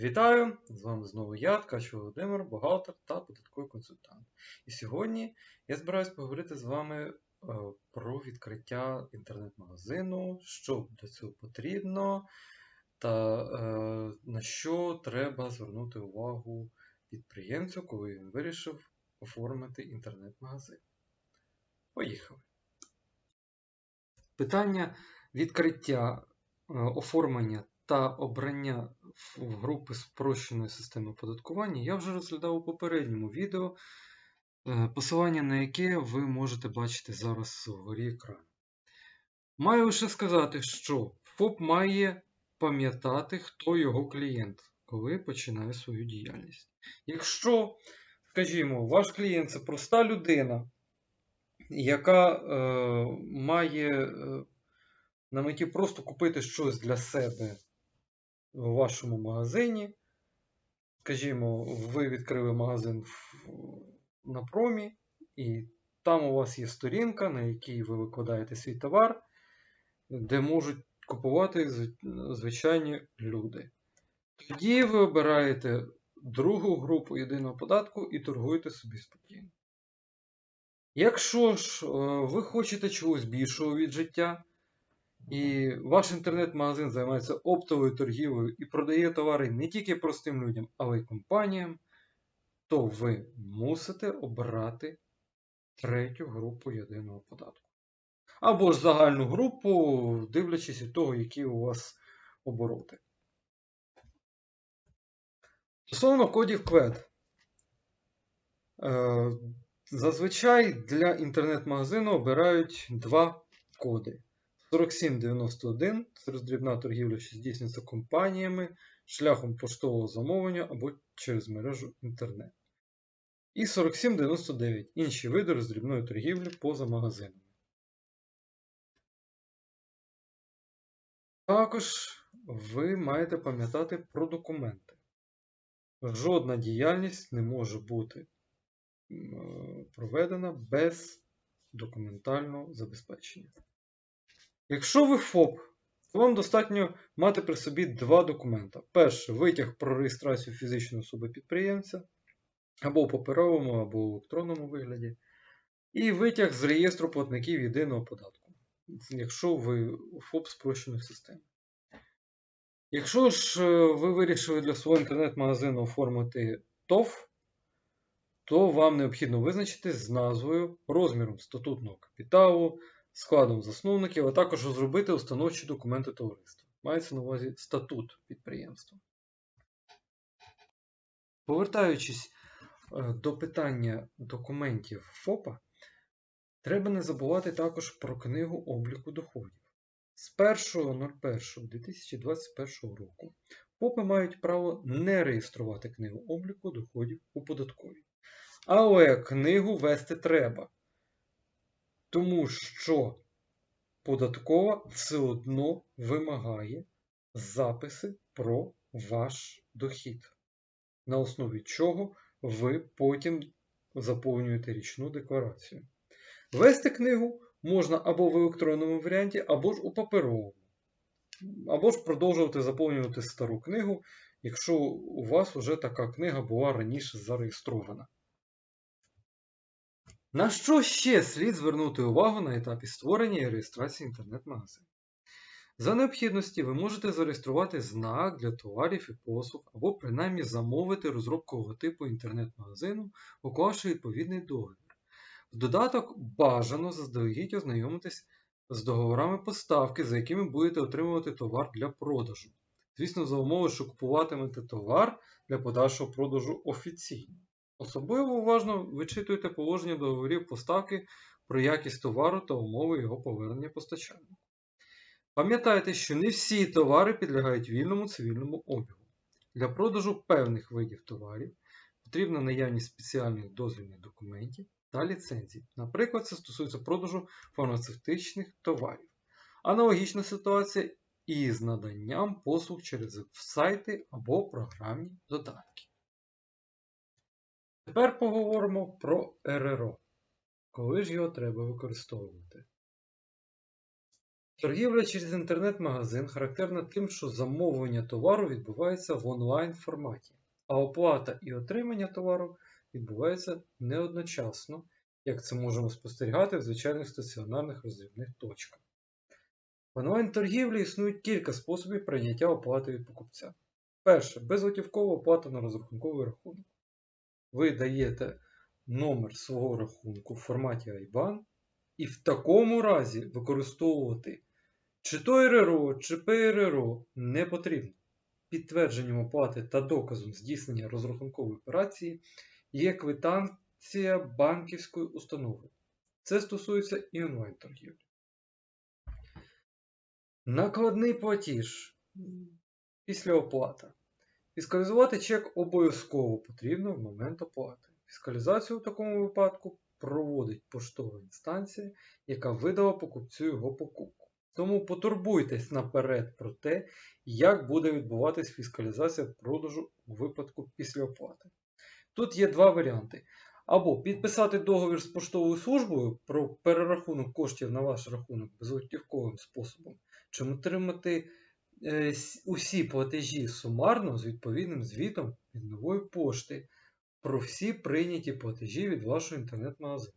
Вітаю! З вами знову я, Ткач Володимир, бухгалтер та податковий консультант. І сьогодні я збираюсь поговорити з вами е, про відкриття інтернет-магазину, що для цього потрібно, та е, на що треба звернути увагу підприємцю, коли він вирішив оформити інтернет-магазин. Поїхали! Питання відкриття, е, оформлення та обрання в групи спрощеної системи оподаткування я вже розглядав у попередньому відео, е, посилання на яке ви можете бачити зараз вгорі екрану. Маю лише сказати, що ФОП має пам'ятати, хто його клієнт, коли починає свою діяльність. Якщо, скажімо, ваш клієнт це проста людина, яка е, має е, на меті просто купити щось для себе в вашому магазині. Скажімо, ви відкрили магазин на промі, і там у вас є сторінка, на якій ви викладаєте свій товар, де можуть купувати звичайні люди. Тоді ви обираєте другу групу єдиного податку і торгуєте собі спокійно. Якщо ж е, ви хочете чогось більшого від життя, і ваш інтернет-магазин займається оптовою торгівлею і продає товари не тільки простим людям, але й компаніям, то ви мусите обрати третю групу єдиного податку. Або ж загальну групу, дивлячись від того, які у вас обороти. Стосовно кодів QUED. Е, зазвичай для інтернет-магазину обирають два коди. 4791 це роздрібна торгівля, що здійснюється компаніями шляхом поштового замовлення або через мережу інтернет. І 4799 інші види роздрібної торгівлі поза магазинами. Також ви маєте пам'ятати про документи. Жодна діяльність не може бути проведена без документального забезпечення. Якщо ви ФОП, то вам достатньо мати при собі два документа. Перше витяг про реєстрацію фізичної особи підприємця, або у паперовому, або у електронному вигляді. І витяг з реєстру платників єдиного податку, якщо ви ФОП спрощеної системи. Якщо ж е, ви вирішили для свого інтернет-магазину оформити ТОВ, то вам необхідно визначити з назвою, розміром статутного капіталу, складом засновників, а також розробити установчі документи товариства. Мається на увазі статут підприємства. Повертаючись е, до питання документів ФОПа, треба не забувати також про книгу обліку доходів. З 1.01.2021 року ФОПи мають право не реєструвати книгу обліку доходів у податковій. Але книгу вести треба. Тому що податкова все одно вимагає записи про ваш дохід, на основі чого ви потім заповнюєте річну декларацію. Вести книгу можна або в електронному варіанті, або ж у паперовому. Або ж продовжувати заповнювати стару книгу, якщо у вас вже така книга була раніше зареєстрована. На що ще слід звернути увагу на етапі створення і реєстрації інтернет-магазину? За необхідності ви можете зареєструвати знак для товарів і послуг, або принаймні замовити розробку логотипу інтернет-магазину, уклавши відповідний договір. В додаток бажано заздалегідь ознайомитись з договорами поставки, за якими будете отримувати товар для продажу. Звісно, за умови, що купуватимете товар для подальшого продажу офіційно. Особливо уважно вичитуйте положення договорів поставки про якість товару та умови його повернення постачальнику. Пам'ятайте, що не всі товари підлягають вільному цивільному обігу. Для продажу певних видів товарів потрібна наявність спеціальних дозвільних документів та ліцензій. Наприклад, це стосується продажу фармацевтичних товарів. Аналогічна ситуація і з наданням послуг через сайти або програмні додатки. Тепер поговоримо про РРО. Коли ж його треба використовувати? Торгівля через інтернет-магазин характерна тим, що замовлення товару відбувається в онлайн форматі, а оплата і отримання товару відбувається не одночасно, як це можемо спостерігати в звичайних стаціонарних роздрібних точках. В онлайн-торгівлі існують кілька способів прийняття оплати від покупця. Перше безготівкова оплата на розрахунковий рахунок. Ви даєте номер свого рахунку в форматі IBAN, і в такому разі використовувати чи то РРО, чи ПРРО не потрібно. Підтвердженням оплати та доказом здійснення розрахункової операції є квитанція банківської установи. Це стосується і онлайн-торгівлі. Накладний платіж після оплати. Фіскалізувати чек обов'язково потрібно в момент оплати. Фіскалізацію у такому випадку проводить поштова інстанція, яка видала покупцю його покупку. Тому потурбуйтесь наперед про те, як буде відбуватись фіскалізація продажу у випадку після оплати. Тут є два варіанти. Або підписати договір з поштовою службою про перерахунок коштів на ваш рахунок безготівковим способом, чи отримати усі платежі сумарно з відповідним звітом від нової пошти про всі прийняті платежі від вашого інтернет-магазину.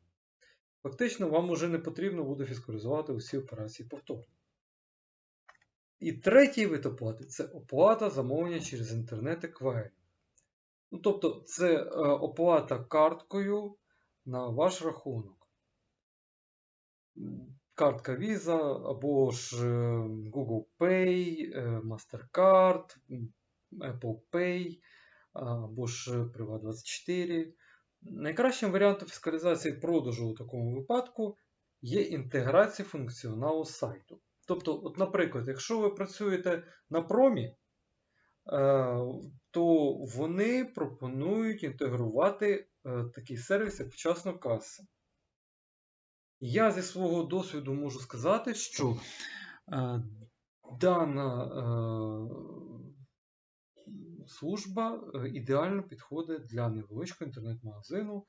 Фактично, вам уже не потрібно буде фіскалізувати усі операції повторно. І третій вид оплати це оплата замовлення через інтернет-еквайринг. Ну, тобто, це е, оплата карткою на ваш рахунок. Картка Visa або ж е, Google Pay, е, MasterCard, Apple Pay, або ж Privat24. Найкращим варіантом фіскалізації продажу у такому випадку є інтеграція функціоналу сайту. Тобто, от, наприклад, якщо ви працюєте на промі, е, то вони пропонують інтегрувати е, такий сервіс, як вчасно каса. Я зі свого досвіду можу сказати, що е, дана е, служба е, ідеально підходить для невеличкого інтернет-магазину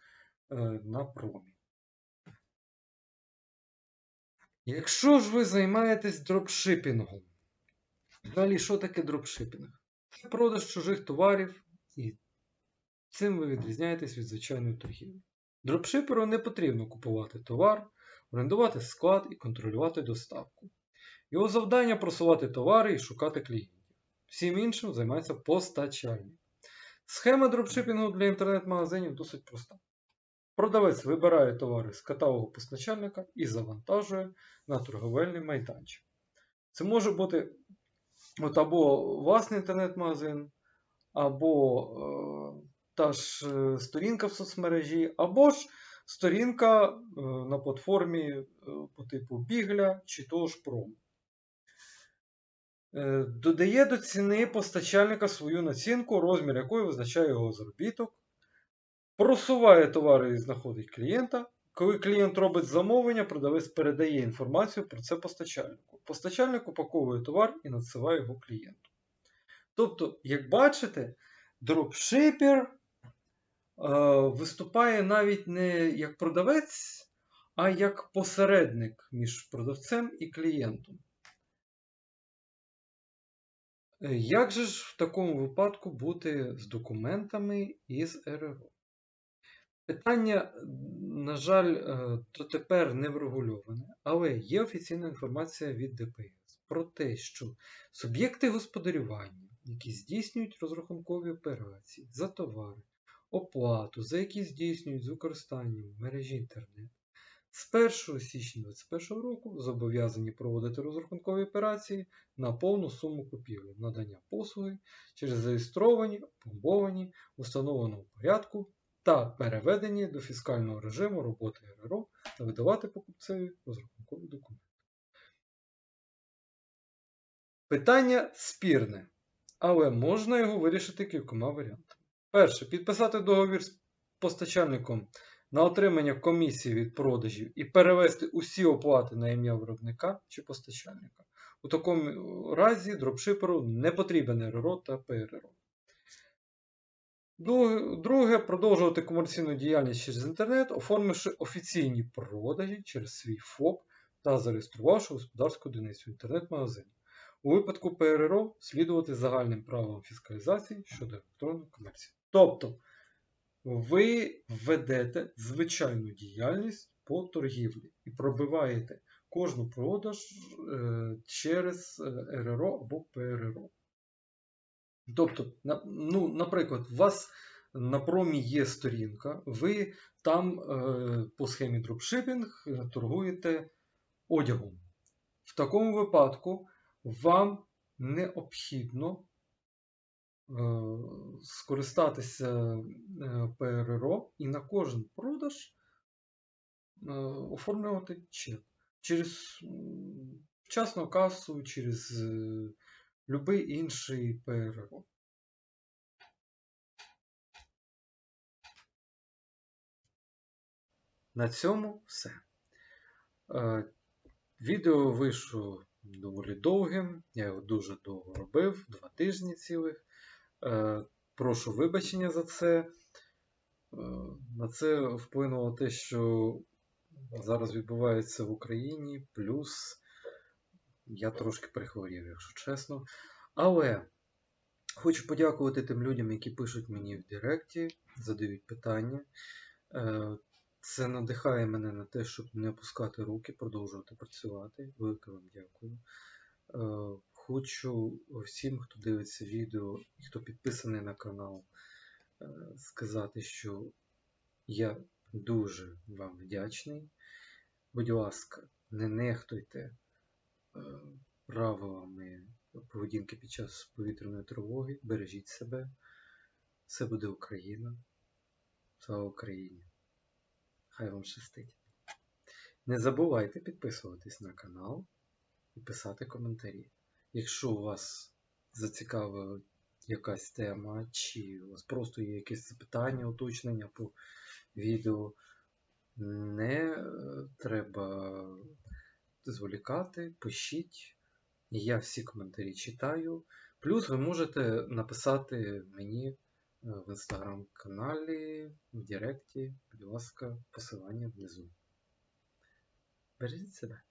е, на промі. Якщо ж ви займаєтесь дропшипінгом, взагалі, що таке дропшипінг? Це продаж чужих товарів, і цим ви відрізняєтесь від звичайної торгівлі. Дропшиперу не потрібно купувати товар, орендувати склад і контролювати доставку. Його завдання просувати товари і шукати клієнтів. Всім іншим займається постачальник. Схема дропшипінгу для інтернет-магазинів досить проста. Продавець вибирає товари з каталогу постачальника і завантажує на торговельний майданчик. Це може бути от або власний інтернет-магазин, або е, та ж е, сторінка в соцмережі, або ж сторінка е, на платформі е, по типу Бігля чи того ж Пром. Е, Додає до ціни постачальника свою націнку, розмір якої визначає його заробіток, просуває товари і знаходить клієнта. Коли клієнт робить замовлення, продавець передає інформацію про це постачальнику. Постачальник упаковує товар і надсилає його клієнту. Тобто, як бачите, дропшипер виступає навіть не як продавець, а як посередник між продавцем і клієнтом. Е, Як же ж в такому випадку бути з документами із РРО? Питання, на жаль, е, дотепер не врегульоване, але є офіційна інформація від ДПС про те, що суб'єкти господарювання, які здійснюють розрахункові операції за товари, оплату, за які здійснюють з використанням мережі інтернет, з 1 січня 2021 року зобов'язані проводити розрахункові операції на повну суму купівлі, надання послуги через зареєстровані, опломбовані в установленому порядку та переведені до фіскального режиму роботи РРО та видавати покупцеві розрахункові документи. Питання спірне, але можна його вирішити кількома варіантами. Перше, підписати договір з постачальником на отримання комісії від продажів і перевести усі оплати на ім'я виробника чи постачальника. У такому разі дропшиперу не потрібен РРО та ПРРО. Друге- продовжувати комерційну діяльність через інтернет, оформивши офіційні продажі через свій ФОП та зареєструвавши господарську одиницю інтернет-магазин. У випадку ПРРО слідувати загальним правилам фіскалізації щодо електронної комерції. Тобто ви ведете звичайну діяльність по торгівлі і пробиваєте кожну продаж е, через е, РРО або ПРРО. Тобто, ну, наприклад, у вас на промі є сторінка, ви там е, по схемі дропшипінг торгуєте одягом. В такому випадку вам необхідно скористатися е, ПРРО і на кожен продаж е, оформлювати чек через вчасну касу, через е, будь-який інший ПРРО. На цьому все. Е, Відео вийшло доволі довгим. Я його дуже довго робив, два тижні цілих. Е, Прошу вибачення за це. Е, На це вплинуло те, що зараз відбувається в Україні, плюс я трошки прихворів, якщо чесно. Але хочу подякувати тим людям, які пишуть мені в Директі, задають питання. Е, Це надихає мене на те, щоб не опускати руки, продовжувати працювати. Велике вам дякую. Хочу всім, хто дивиться відео і хто підписаний на канал, е, сказати, що я дуже вам вдячний. Будь ласка, не нехтуйте е, правилами поведінки під час повітряної тривоги. Бережіть себе. Все буде Україна. Слава Україні! Хай вам щастить. Не забувайте підписуватись на канал і писати коментарі. Якщо у вас зацікавила якась тема, чи у вас просто є якесь запитання, уточнення по відео, не е, треба зволікати, пишіть. Я всі коментарі читаю. Плюс ви можете написати мені е, в інстаграм-каналі, в Директі, будь ласка, посилання внизу. Бережіть себе.